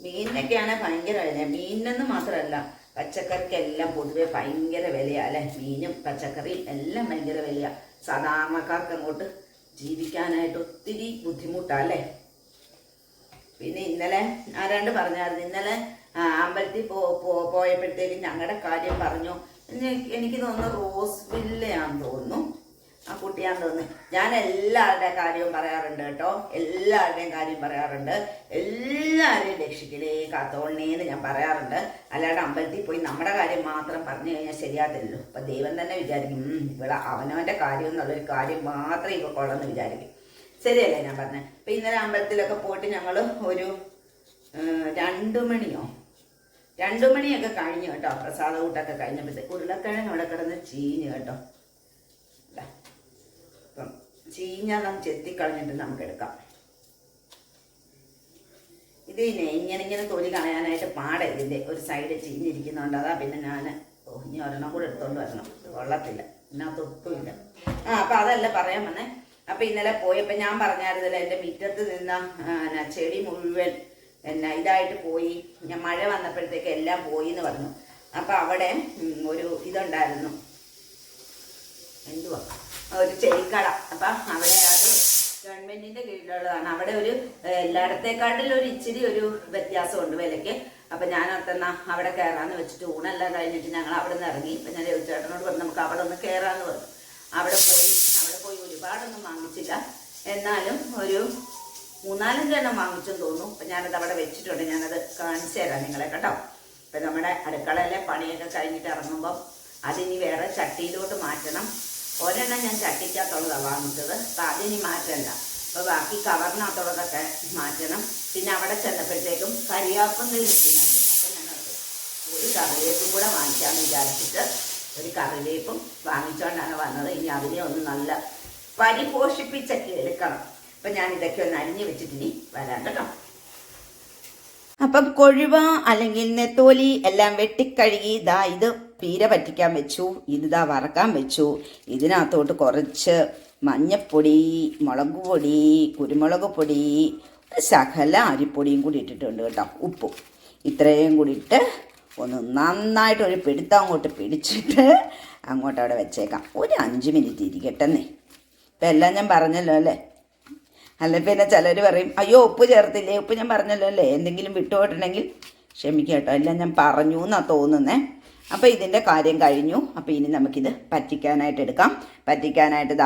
മീനിനൊക്കെയാണ് ഭയങ്കര വില മീനിനെന്ന് മാത്രമല്ല പച്ചക്കറിക്കെല്ലാം പൊതുവെ ഭയങ്കര വിലയാ അല്ലെ? മീനും പച്ചക്കറിയും എല്ലാം ഭയങ്കര വിലയാ. സാധാരണക്കാർക്ക് അങ്ങോട്ട് ജീവിക്കാനായിട്ട് ഒത്തിരി ബുദ്ധിമുട്ടാ അല്ലേ? പിന്നെ ഇന്നലെ ആരാണ്ട് പറഞ്ഞായിരുന്നു. ഇന്നലെ അമ്പലത്തിൽ പോ പോയപ്പോഴത്തേക്കും ഞങ്ങളുടെ കാര്യം പറഞ്ഞു. എനിക്ക് തോന്നുന്നു റോസ് വില്ലയാന്ന് തോന്നുന്നു. ആ കുട്ടിയാന്ന് തോന്നുന്നു. ഞാൻ എല്ലാവരുടെ കാര്യവും പറയാറുണ്ട് കേട്ടോ. എല്ലാവരുടെയും കാര്യം പറയാറുണ്ട്. എല്ലാവരെയും രക്ഷിക്കലേ കാത്തോളണേന്ന് ഞാൻ പറയാറുണ്ട്. അല്ലാണ്ട് അമ്പലത്തിൽ പോയി നമ്മുടെ കാര്യം മാത്രം പറഞ്ഞു കഴിഞ്ഞാൽ ശരിയാകത്തില്ലല്ലോ. അപ്പൊ ദൈവം തന്നെ വിചാരിക്കും "ഉം, ഇവിടെ അവനവന്റെ കാര്യം എന്നുള്ളൊരു കാര്യം മാത്രം ഇവ കൊള്ളെന്ന് വിചാരിക്കും. ശരിയല്ലേ ഞാൻ പറഞ്ഞത് ഇപ്പൊ ഇന്നലെ അമ്പലത്തിലൊക്കെ പോയിട്ട് ഞങ്ങൾ ഒരു രണ്ടു മണിയോ രണ്ടു മണിയൊക്കെ കഴിഞ്ഞു കേട്ടോ പ്രസാദ കൂട്ടൊക്കെ കഴിഞ്ഞപ്പോഴത്തേക്ക് ഉരുളക്കിഴങ്ങ് അവിടെ കിടന്ന് ചീഞ്ഞ് കേട്ടോ. അപ്പം ചീഞ്ഞാൽ നമുക്ക് ചെത്തിക്കളഞ്ഞിട്ട് നമുക്ക് എടുക്കാം ഇത് ഇങ്ങനെ ഇങ്ങനെ തൊലി കളയാനായിട്ട് പാടെ ഇതിന്റെ ഒരു സൈഡ് ചീഞ്ഞിരിക്കുന്നുണ്ട് അതാ പിന്നെ ഞാൻ ഓ ഇനി ഒരെണ്ണം കൂടെ എടുത്തോണ്ട് വരണം. വെള്ളത്തില്ല ഇതിനകത്ത് ഒട്ടുമില്ല ആ അപ്പം അതല്ല പറയാൻ വന്നേ. അപ്പം ഇന്നലെ പോയപ്പോൾ ഞാൻ പറഞ്ഞായിരുന്നല്ലോ എന്റെ മുറ്റത്ത് നിന്ന ചെടി മുഴുവൻ എന്നാ ഇതായിട്ട് പോയി. ഞാൻ മഴ വന്നപ്പോഴത്തേക്ക് എല്ലാം പോയി എന്ന് പറഞ്ഞു. അപ്പം അവിടെ ഒരു ഇതുണ്ടായിരുന്നു. എന്തുവാ? ഒരു ചെടിക്കട. അപ്പൊ അവിടെ അത് ഗവൺമെന്റിന്റെ കീഴിലുള്ളതാണ്. അവിടെ ഒരു എല്ലായിടത്തേക്കാട്ടിലും ഒരു ഇച്ചിരി ഒരു വ്യത്യാസമുണ്ട് വിലയ്ക്ക്. അപ്പൊ ഞാൻ ഓർത്തെന്നാ അവിടെ കയറാന്ന് വെച്ചിട്ട് ഊണെല്ലാം കഴിഞ്ഞിട്ട് ഞങ്ങൾ അവിടെ നിന്ന് ഇറങ്ങി. ഇപ്പൊ ഞാൻ രവിചേട്ടനോട് പറഞ്ഞു നമുക്ക് അവിടെ ഒന്ന് കയറാന്ന് പറഞ്ഞു. അവിടെ പോയി അവിടെ പോയി ഒരുപാടൊന്നും വാങ്ങിച്ചില്ല. എന്നാലും ഒരു മൂന്നാലഞ്ചെണ്ണം വാങ്ങിച്ചെന്ന് തോന്നുന്നു. അപ്പൊ ഞാനത് അവിടെ വെച്ചിട്ടുണ്ട്. ഞാനത് കാണിച്ചു തരാം നിങ്ങളെ കേട്ടോ. ഇപ്പൊ നമ്മുടെ അടുക്കളയിലെ പണിയൊക്കെ കഴിഞ്ഞിട്ട് ഇറങ്ങുമ്പോൾ അതിനി വേറെ ചട്ടിയിലോട്ട് മാറ്റണം. ഒരെണ്ണം ഞാൻ ചട്ടിക്കകത്തുള്ളതാണ് വാങ്ങിച്ചത്. അപ്പം അതിനി മാറ്റണ്ട. അപ്പോൾ ബാക്കി കവറിനകത്തുള്ളതൊക്കെ മാറ്റണം. പിന്നെ അവിടെ ചെന്നപ്പോഴത്തേക്കും കരിയാപ്പം നിൽക്കുന്നുണ്ട് അപ്പം ഞാനത് ഒരു കറിവേപ്പും കൂടെ വാങ്ങിക്കാമെന്ന് വിചാരിച്ചിട്ട് ഒരു കറിവേപ്പും വാങ്ങിച്ചുകൊണ്ടാണ് വന്നത്. ഇനി അതിനെ ഒന്ന് നല്ല പരിപോഷിപ്പിച്ചൊക്കെ എടുക്കണം. അപ്പം ഞാൻ ഇതൊക്കെ ഒന്ന് അരിഞ്ഞു വെച്ചിട്ട് ഇനി വരാം കേട്ടോ. അപ്പം കൊഴുവ അല്ലെങ്കിൽ നെത്തോലി എല്ലാം വെട്ടിക്കഴുകി ഇതാ ഇത് പീര പറ്റിക്കാൻ വെച്ചു ഇതാ വറക്കാൻ വെച്ചു. ഇതിനകത്തോട്ട് കുറച്ച് മഞ്ഞപ്പൊടി മുളക് പൊടി കുരുമുളക് പൊടി ശകല അരിപ്പൊടിയും കൂടി ഇട്ടിട്ടുണ്ട് കേട്ടോ ഉപ്പും. ഇത്രയും കൂടി ഇട്ട് ഒന്ന് നന്നായിട്ട് ഒരു പിടുത്തം അങ്ങോട്ട് പിടിച്ചിട്ട് അങ്ങോട്ട് അവിടെ വെച്ചേക്കാം. ഒരു അഞ്ച് മിനിറ്റ് ഇരിക്കട്ടെന്നേ. ഇപ്പം എല്ലാം ഞാൻ പറഞ്ഞല്ലോ അല്ലേ? അല്ല പിന്നെ ചിലർ പറയും അയ്യോ ഉപ്പ് ചേർത്തില്ലേ? ഉപ്പ് ഞാൻ പറഞ്ഞല്ലോ അല്ലേ? എന്തെങ്കിലും വിട്ടുപോയിട്ടുണ്ടെങ്കിൽ ക്ഷമിക്കുക കേട്ടോ. എല്ലാം ഞാൻ പറഞ്ഞു എന്നാണ് തോന്നുന്നേ. അപ്പോൾ ഇതിന്റെ കാര്യം കഴിഞ്ഞു. അപ്പോൾ ഇനി നമുക്കിത് പറ്റിക്കാനായിട്ട് എടുക്കാം. പറ്റിക്കാനായിട്ട് ഇത്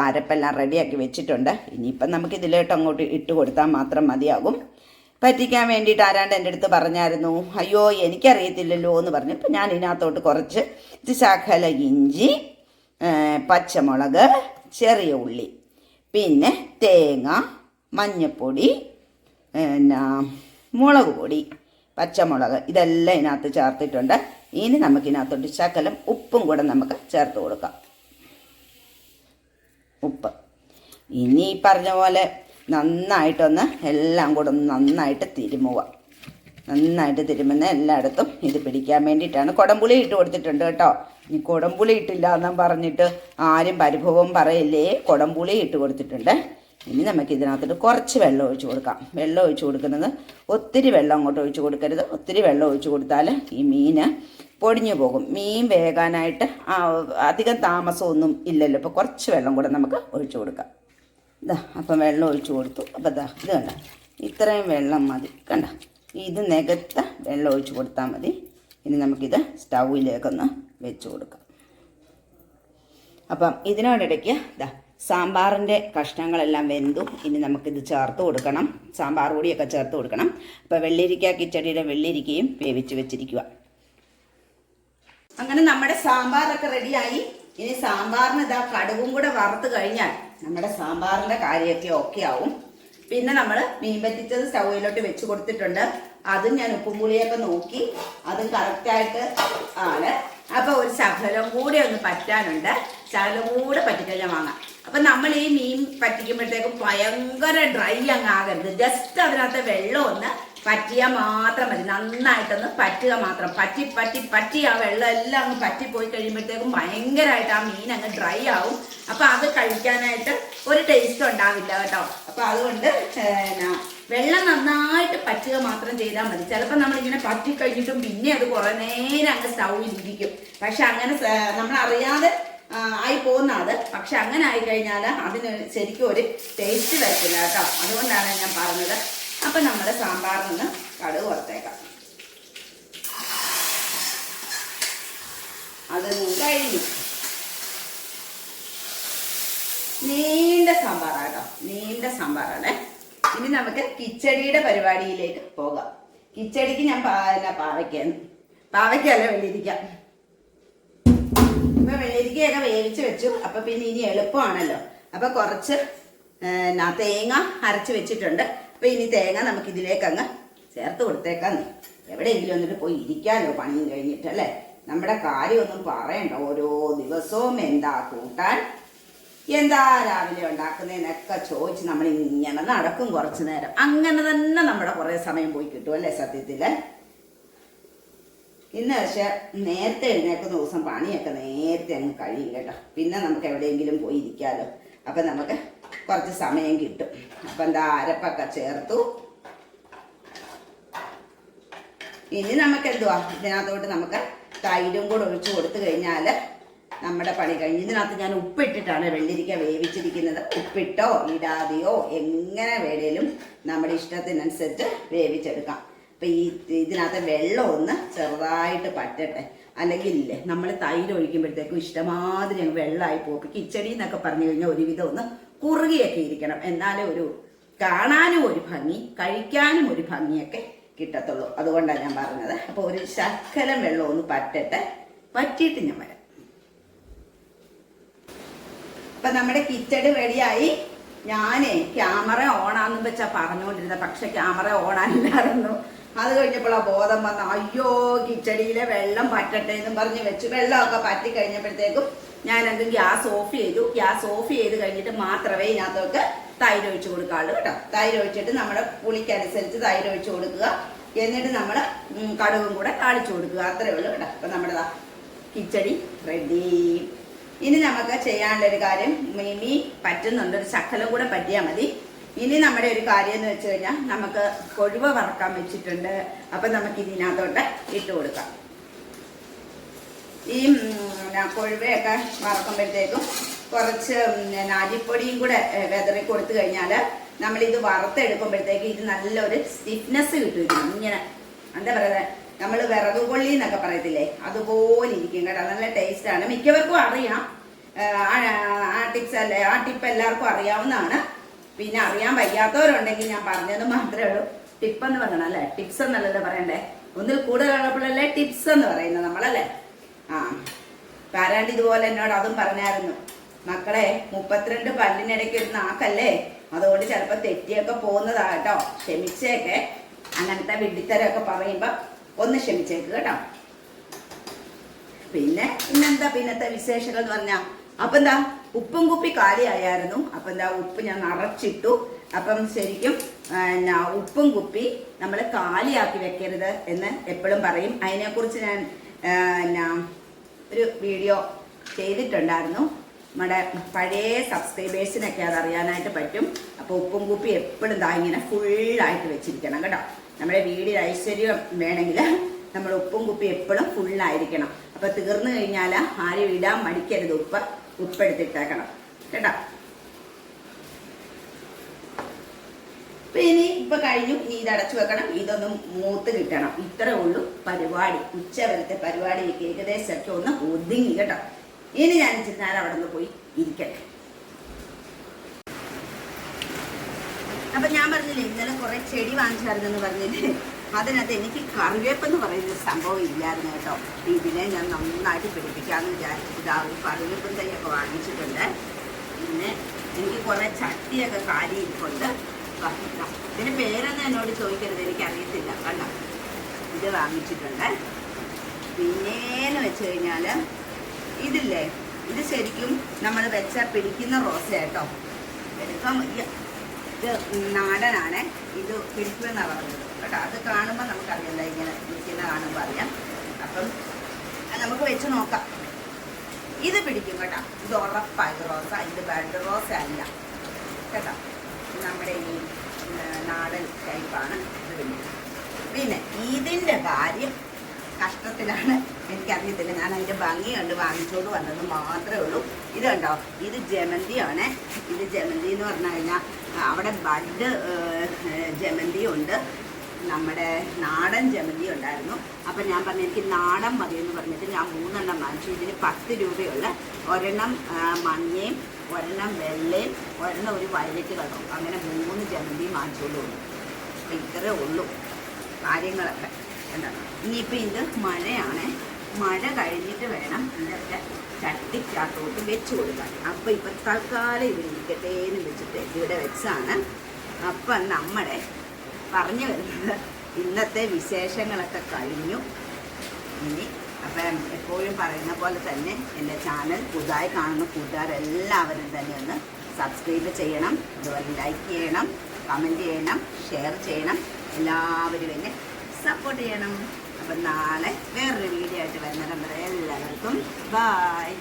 റെഡിയാക്കി വെച്ചിട്ടുണ്ട്. ഇനിയിപ്പം നമുക്ക് ഇതിലോട്ട് അങ്ങോട്ട് ഇട്ട് കൊടുത്താൽ മാത്രം മതിയാകും. പറ്റിക്കാൻ വേണ്ടിയിട്ട് ആരാണ്ട് എന്റെ അടുത്ത് പറഞ്ഞായിരുന്നു അയ്യോ എനിക്കറിയത്തില്ലല്ലോ എന്ന് പറഞ്ഞു. ഇപ്പം ഞാൻ ഇതിനകത്തോട്ട് കുറച്ച് ശാഖല ഇഞ്ചി പച്ചമുളക് ചെറിയ ഉള്ളി പിന്നെ തേങ്ങ മഞ്ഞപ്പൊടി പിന്നെ മുളക് പൊടി പച്ചമുളക് ഇതെല്ലാം ഇതിനകത്ത് ചേർത്തിട്ടുണ്ട്. ഇനി നമുക്ക് ഇതിനകത്തോട്ട് ശകലം ഉപ്പും കൂടെ നമുക്ക് ചേർത്ത് കൊടുക്കാം. ഉപ്പ്. ഇനി പറഞ്ഞ പോലെ നന്നായിട്ടൊന്ന് എല്ലാം കൂടെ ഒന്ന് നന്നായിട്ട് തിരുമുക. നന്നായിട്ട് തിരുമുന്ന എല്ലായിടത്തും ഇത് പിടിക്കാൻ വേണ്ടിയിട്ടാണ്. കുടംപുളി ഇട്ട് കൊടുത്തിട്ടുണ്ട് കേട്ടോ. ഇനി കുടംപുളി ഇട്ടില്ല എന്നും പറഞ്ഞിട്ട് ആരും പരിഭവം പറയില്ലേ? കുടംപുളി ഇട്ട് കൊടുത്തിട്ടുണ്ട്. ഇനി നമുക്ക് ഇതിനകത്തോട്ട് കുറച്ച് വെള്ളം ഒഴിച്ച് കൊടുക്കാം. വെള്ളം ഒഴിച്ച് കൊടുക്കുന്നത് ഒത്തിരി വെള്ളം അങ്ങോട്ട് ഒഴിച്ച് കൊടുക്കരുത്. ഒത്തിരി വെള്ളം ഒഴിച്ച് കൊടുത്താൽ ഈ മീൻ പൊടിഞ്ഞു പോകും. മീൻ വേകാനായിട്ട് അധികം താമസമൊന്നും ഇല്ലല്ലോ. അപ്പോൾ കുറച്ച് വെള്ളം കൂടെ നമുക്ക് ഒഴിച്ച് കൊടുക്കാം. ഇതാ അപ്പം വെള്ളം ഒഴിച്ച് കൊടുത്തു. അപ്പം ഇതാ ഇത് കണ്ട. ഇത്രയും വെള്ളം മതി. കണ്ട? ഇത് നികത്ത വെള്ളം ഒഴിച്ച് കൊടുത്താൽ മതി. ഇനി നമുക്കിത് സ്റ്റൗവിലേക്കൊന്ന് വെച്ച് കൊടുക്കാം. അപ്പം ഇതിനോടിടയ്ക്ക് ഇതാ സാമ്പാറിന്റെ കഷ്ണങ്ങളെല്ലാം വെന്തു. ഇനി നമുക്കിത് ചേർത്ത് കൊടുക്കണം. സാമ്പാർ പൊടിയൊക്കെ ചേർത്ത് കൊടുക്കണം. അപ്പോൾ വെള്ളിരിക്ക കിച്ചടിയുടെ വെള്ളിരിക്കയും വേവിച്ച് വെച്ചിരിക്കുക. അങ്ങനെ നമ്മുടെ സാമ്പാറൊക്കെ റെഡിയായി. ഇനി സാമ്പാറിന് ഇതാ കടുകും കൂടെ വറുത്ത് കഴിഞ്ഞാൽ നമ്മുടെ സാമ്പാറിന്റെ കാര്യമൊക്കെ ഓക്കെ ആവും. പിന്നെ നമ്മൾ മീൻ പറ്റിച്ചത് സ്റ്റൗവിലോട്ട് വെച്ച് കൊടുത്തിട്ടുണ്ട്. അതും ഞാൻ ഉപ്പും പുളിയൊക്കെ നോക്കി. അതും കറക്റ്റായിട്ട് ആണ്. അപ്പോൾ ഒരു ശകലം കൂടെ ഒന്ന് പറ്റാനുണ്ട്. ശകലം കൂടെ പറ്റിക്കഴിഞ്ഞാൽ വാങ്ങാം. അപ്പൊ നമ്മൾ ഈ മീൻ പറ്റിക്കുമ്പോഴത്തേക്കും ഭയങ്കര ഡ്രൈ അങ്ങ് ആകരുത് ജസ്റ്റ് അതിനകത്ത് വെള്ളം ഒന്ന് പറ്റിയാൽ മാത്രം മതി. നന്നായിട്ടൊന്ന് പറ്റുക മാത്രം. പറ്റി പറ്റി പറ്റി ആ വെള്ളം എല്ലാം അങ്ങ് പറ്റിപ്പോയി കഴിയുമ്പോഴത്തേക്കും ഭയങ്കരമായിട്ട് ആ മീൻ അങ്ങ് ഡ്രൈ ആവും. അപ്പൊ അത് കഴിക്കാനായിട്ട് ഒരു ടേസ്റ്റ് ഉണ്ടാവില്ല കേട്ടോ. അപ്പൊ അതുകൊണ്ട് വെള്ളം നന്നായിട്ട് പറ്റുക മാത്രം ചെയ്താൽ മതി. ചിലപ്പോൾ നമ്മളിങ്ങനെ പറ്റി കഴിഞ്ഞിട്ടും പിന്നെ അത് കുറേ നേരം അങ്ങ് സ്റ്റൗവിൽ ഇരിക്കും. പക്ഷെ അങ്ങനെ നമ്മൾ അറിയാതെ ആയി പോകുന്നത്. പക്ഷെ അങ്ങനെ ആയി കഴിഞ്ഞാൽ അതിന് ശരിക്കും ഒരു ടേസ്റ്റ് വരത്തില്ല കേട്ടോ. അതുകൊണ്ടാണ് ഞാൻ പറഞ്ഞത്. അപ്പൊ നമ്മൾ സാമ്പാറിൽ നിന്ന് കടുക് വറുത്തേക്കാം. അത് കഴിഞ്ഞു. നീണ്ട സാമ്പാറാട്ടോ നീണ്ട സാമ്പാറാണ്. ഇനി നമുക്ക് കിച്ചടിയുടെ പരിപാടിയിലേക്ക് പോകാം. കിച്ചടിക്ക് ഞാൻ പാ പാവയ്ക്കാണ് പാവയ്ക്കല്ല വെള്ളിരിക്ക ഇപ്പൊ വെള്ളിരിക്കയൊക്കെ വേവിച്ച് വെച്ചു. അപ്പൊ പിന്നെ ഇനി എളുപ്പമാണല്ലോ. അപ്പൊ കുറച്ച് തേങ്ങ അരച്ച് വെച്ചിട്ടുണ്ട്. അപ്പൊ ഇനി തേങ്ങ നമുക്ക് ഇതിലേക്ക് അങ്ങ് ചേർത്ത് കൊടുത്തേക്കാം എവിടെയെങ്കിലും എന്നിട്ട് പോയി ഇരിക്കാനോ പണിയും കഴിഞ്ഞിട്ട് അല്ലേ? നമ്മുടെ കാര്യമൊന്നും പറയണ്ട. ഓരോ ദിവസവും എന്താ കൂട്ടാൻ? എന്താ രാവിലെ ഉണ്ടാക്കുന്നതിനൊക്കെ ചോദിച്ച് നമ്മൾ ഇങ്ങനെ നടക്കും കുറച്ചു നേരം. അങ്ങനെ തന്നെ നമ്മുടെ കുറേ സമയം പോയി കിട്ടും അല്ലേ സത്യത്തിൽ? ഇന്ന് പക്ഷെ നേരത്തെ എഴുന്നേക്കുന്ന ദിവസം പണിയൊക്കെ നേരത്തെ അങ്ങ് കഴിയും കേട്ടോ പിന്നെ നമുക്ക് എവിടെയെങ്കിലും പോയി ഇരിക്കാമല്ലോ അപ്പം നമുക്ക് കുറച്ച് സമയം കിട്ടും. അപ്പം എന്താ അരപ്പൊക്കെ ചേർത്തു. ഇനി നമുക്ക് എന്തുവാ? ഇതിനകത്തോട്ട് നമുക്ക് തൈരും കൂടെ ഒഴിച്ചു കൊടുത്തു കഴിഞ്ഞാൽ നമ്മുടെ പണി കഴിഞ്ഞ് ഇതിനകത്ത് ഞാൻ ഉപ്പിട്ടിട്ടാണ് വെള്ളിരിക്ക വേവിച്ചിരിക്കുന്നത്. ഉപ്പിട്ടോ ഇടാതെയോ എങ്ങനെ വേണേലും നമ്മുടെ ഇഷ്ടത്തിനനുസരിച്ച് വേവിച്ചെടുക്കാം. അപ്പം ഈ ഇതിനകത്ത് വെള്ളം ഒന്ന് ചെറുതായിട്ട് പറ്റട്ടെ. അല്ലെങ്കിൽ ഇല്ലേ നമ്മൾ തൈര് ഒഴിക്കുമ്പോഴത്തേക്കും ഇഷ്ടമാതിരി അങ്ങ് വെള്ളമായി പോകും. കിച്ചടി എന്നൊക്കെ പറഞ്ഞു കഴിഞ്ഞാൽ ഒരുവിധം ഒന്ന് കുറുകിയൊക്കെ ഇരിക്കണം. എന്നാലേ ഒരു കാണാനും ഒരു ഭംഗി കഴിക്കാനും ഒരു ഭംഗിയൊക്കെ കിട്ടത്തുള്ളൂ. അതുകൊണ്ടാണ് ഞാൻ പറഞ്ഞത്. അപ്പോൾ ഒരു ശക്കലം വെള്ളം ഒന്ന് പറ്റട്ടെ. പറ്റിയിട്ട് ഞാൻ വരാം. അപ്പൊ നമ്മുടെ കിച്ചടി റെഡിയായി. ഞാനേ ക്യാമറ ഓണാന്ന് വെച്ചാ പറഞ്ഞുകൊണ്ടിരുന്നത് പക്ഷെ ക്യാമറ ഓണാനില്ലായിരുന്നു അത് കഴിഞ്ഞപ്പോൾ ആ ബോധം വന്ന അയ്യോ കിച്ചടിയിലെ വെള്ളം പറ്റട്ടെ എന്നും പറഞ്ഞ് വെച്ചു വെള്ളമൊക്കെ പറ്റി കഴിഞ്ഞപ്പോഴത്തേക്കും ഞാൻ എന്ത് ഗ്യാസ് ഓഫ് ചെയ്തു. ഗ്യാസ് ഓഫ് ചെയ്ത് കഴിഞ്ഞിട്ട് മാത്രമേ ഇതിനകത്തോട്ട് തൈര് ഒഴിച്ചു കൊടുക്കാവുള്ളൂ കേട്ടോ. തൈര് ഒഴിച്ചിട്ട് നമ്മുടെ പുളിക്കനുസരിച്ച് തൈര് ഒഴിച്ചു കൊടുക്കുക. എന്നിട്ട് നമ്മൾ കടുകും കൂടെ താളിച്ചു കൊടുക്കുക. അത്രേ ഉള്ളൂ കേട്ടോ. അപ്പൊ നമ്മുടെ കിച്ചടി റെഡി. ഇനി നമുക്ക് ചെയ്യാനുള്ള ഒരു കാര്യം മീൻ പറ്റുന്നുണ്ട്. ഒരു ശക്കലം കൂടെ പറ്റിയാൽ മതി. ഇനി നമ്മുടെ ഒരു കാര്യം എന്ന് വെച്ച് കഴിഞ്ഞാൽ നമുക്ക് കൊഴുവ വറക്കാൻ വെച്ചിട്ടുണ്ട്. അപ്പം നമുക്ക് ഇതിനകത്തോട്ട് ഇട്ട് കൊടുക്കാം. ഈ കൊഴുവയൊക്കെ വറക്കുമ്പോഴത്തേക്കും കുറച്ച് അരിപ്പൊടിയും കൂടെ വെതറി കൊടുത്തു കഴിഞ്ഞാൽ നമ്മളിത് വറുത്തെടുക്കുമ്പോഴത്തേക്ക് ഇത് നല്ലൊരു സ്റ്റിഫ്നെസ് കിട്ടും ഇങ്ങനെ എന്താ പറയുക നമ്മൾ വിറക് കൊള്ളി എന്നൊക്കെ പറയത്തില്ലേ? അതുപോലെ ഇരിക്കും കേട്ടോ. നല്ല ടേസ്റ്റാണ് മിക്കവർക്കും അറിയാം. ആ ടിപ്സ് അല്ലേ? ആ ടിപ്പ് എല്ലാവർക്കും അറിയാവുന്നതാണ്. പിന്നെ അറിയാൻ വയ്യാത്തവരുണ്ടെങ്കിൽ ഞാൻ പറഞ്ഞത് മാത്രമേ ഉള്ളൂ. ടിപ്പ് എന്ന് പറയണം അല്ലേ? ടിപ്സ് എന്നല്ലല്ലോ പറയണ്ടേ? ഒന്നിൽ കൂടുതലുള്ളപ്പോഴല്ലേ ടിപ്സ് എന്ന് പറയുന്നത് നമ്മളല്ലേ? ആ. പാരാണ്ട് ഇതുപോലെ എന്നോട് അതും പറഞ്ഞായിരുന്നു. മക്കളെ മുപ്പത്തിരണ്ട് പല്ലിനിടയ്ക്ക് ഒരു നാക്കല്ലേ? അതുകൊണ്ട് ചിലപ്പോൾ തെറ്റിയൊക്കെ പോകുന്നതാ കേട്ടോ. ക്ഷമിച്ചേക്കെ. അങ്ങനത്തെ വിഡിത്തരമൊക്കെ പറയുമ്പോൾ ഒന്ന് ക്ഷമിച്ചേക്ക് കേട്ടോ. പിന്നെ പിന്നെന്താ പിന്നത്തെ വിശേഷങ്ങൾ എന്ന് പറഞ്ഞാ? അപ്പൊ എന്താ? ഉപ്പും കുപ്പി കാലിയായിരുന്നു അപ്പൊ എന്താ? ഉപ്പ് ഞാൻ നിറച്ചിട്ടു. അപ്പം ശരിക്കും എന്നാ ഉപ്പും കുപ്പി നമ്മൾ കാലിയാക്കി വെക്കരുത് എന്ന് എപ്പോഴും പറയും. അതിനെക്കുറിച്ച് ഞാൻ എന്നാ ഒരു വീഡിയോ ചെയ്തിട്ടുണ്ടായിരുന്നു. നമ്മുടെ പഴയ സബ്സ്ക്രൈബേഴ്സിനൊക്കെ അത് അറിയാനായിട്ട് പറ്റും. അപ്പോൾ ഉപ്പും കുപ്പി എപ്പോഴും ദാ ഇങ്ങനെ ഫുള്ളായിട്ട് വെച്ചിരിക്കണം കേട്ടോ. നമ്മുടെ വീടിന് ഐശ്വര്യം വേണമെങ്കിൽ നമ്മൾ ഉപ്പും കുപ്പി എപ്പോഴും ഫുള്ളായിരിക്കണം. അപ്പൊ തീർന്നു കഴിഞ്ഞാൽ ആരും ഇടാൻ മടിക്കരുത് ഉപ്പ്. ഉപ്പെടുത്തിട്ടേക്കണം കേട്ടോ? ഇനി ഇപ്പൊ കഴിഞ്ഞു. ഇനി ഇത് അടച്ചു വെക്കണം. ഇതൊന്ന് മൂത്ത് കിട്ടണം. ഇത്രേ ഉള്ളൂ പരിപാടി. ഉച്ചവരത്തെ പരിപാടിയൊക്കെ ഏകദേശമൊക്കെ ഒന്ന് ഒതുങ്ങി കേട്ടോ. ഇനി ഞാൻ നേരം അവിടെ നിന്ന് പോയി ഇരിക്കട്ടെ. അപ്പൊ ഞാൻ പറഞ്ഞില്ലേ ഇന്നലെ കുറെ ചെടി വാങ്ങിച്ചായിരുന്നെന്ന് പറഞ്ഞില്ലേ? അതിനകത്ത് എനിക്ക് കറിവേപ്പെന്ന് പറയുന്ന സംഭവം ഇല്ലായിരുന്നു കേട്ടോ. ഇതിനെ ഞാൻ നന്നായിട്ട് പിടിപ്പിക്കാമെന്ന് വിചാരിച്ചിട്ട് ഇതാ ഒരു കറിവേപ്പും തൈയൊക്കെ വാങ്ങിച്ചിട്ടുണ്ട്. പിന്നെ എനിക്ക് കുറേ ചട്ടിയൊക്കെ കാലി ഇരിപ്പുണ്ട് ഇതിന് പേരൊന്നും എന്നോട് ചോദിക്കരുത് എനിക്കറിയത്തില്ല. കണ്ടോ? ഇത് വാങ്ങിച്ചിട്ടുണ്ട്. പിന്നേന്ന് വെച്ച് കഴിഞ്ഞാൽ ഇതില്ലേ? ഇത് ശരിക്കും നമ്മൾ വെച്ച പിടിക്കുന്ന റോസ കേട്ടോ. എടുക്കാൻ നാടനാണ്. ഇത് പിടിക്കുമെന്നാണ് പറഞ്ഞത്. കേട്ടോ അത് കാണുമ്പോൾ നമുക്കറിയാം ഇങ്ങനെ നിൽക്കുന്ന കാണുമ്പോൾ അറിയാം. അപ്പം നമുക്ക് വെച്ച് നോക്കാം. ഇത് പിടിക്കും കേട്ടോ. ഇത് ഉറപ്പായത് റോസ ഇത് ബെഡ് റോസ അല്ല കേട്ടോ നമ്മുടെ ഈ നാടൻ ടൈപ്പാണ് ഇത് പിന്നെ പിന്നെ ഇതിന്റെ കാര്യം കഷ്ടത്തിലാണ്. എനിക്കറിയത്തില്ല ഞാൻ അതിന്റെ ഭംഗി കണ്ട് വാങ്ങിച്ചോണ്ട് വന്നത് മാത്രമേ ഉള്ളൂ. ഇത് കണ്ടോ ഇത് ജമന്തിയാണ്. ഇത് ജമന്തി എന്ന് പറഞ്ഞു കഴിഞ്ഞാൽ അവിടെ ബഡ് ജമന്തി ഉണ്ട്. നമ്മുടെ നാടൻ ജമന്തി ഉണ്ടായിരുന്നു. അപ്പം ഞാൻ പറഞ്ഞു എനിക്ക് നാടൻ മതി എന്ന് പറഞ്ഞിട്ട് ഞാൻ മൂന്നെണ്ണം വാങ്ങിച്ചു. ഇതിന് പത്ത് രൂപയുള്ള ഒരെണ്ണം മഞ്ഞയും ഒരെണ്ണം വെള്ളയും ഒരെണ്ണം ഒരു വയലറ്റ് കളറും അങ്ങനെ മൂന്ന് ജമന്തി അപ്പം ഇത്രേ ഉള്ളൂ കാര്യങ്ങളൊക്കെ. എന്താണ്? ഇനിയിപ്പോൾ ഇത് മഴയാണ്. മഴ കഴിഞ്ഞിട്ട് വേണം ഇതൊക്കെ ചട്ടിക്കകത്തോട്ട് വെച്ച് കൊടുക്കാൻ. അപ്പം ഇപ്പം തൽക്കാലം ഇത് ഇരിക്കട്ടെ എന്ന് വെച്ചിട്ട് ഇവിടെ വെച്ചാണ്. അപ്പം നമ്മുടെ പറഞ്ഞു വരുന്നത് ഇന്നത്തെ വിശേഷങ്ങളൊക്കെ കഴിഞ്ഞു. ഇനി അപ്പം എപ്പോഴും പറയുന്ന പോലെ തന്നെ എന്റെ ചാനൽ പുതുതായി കാണുന്ന കൂട്ടുകാരെല്ലാവരും തന്നെ ഒന്ന് സബ്സ്ക്രൈബ് ചെയ്യണം അതുപോലെ ലൈക്ക് ചെയ്യണം കമന്റ് ചെയ്യണം ഷെയർ ചെയ്യണം. എല്ലാവരും എന്നെ സപ്പോർട്ട് ചെയ്യണം. അപ്പം നാളെ വേറൊരു വീഡിയോ ആയിട്ട് വരുന്നിടം വരെ എല്ലാവർക്കും ബായ്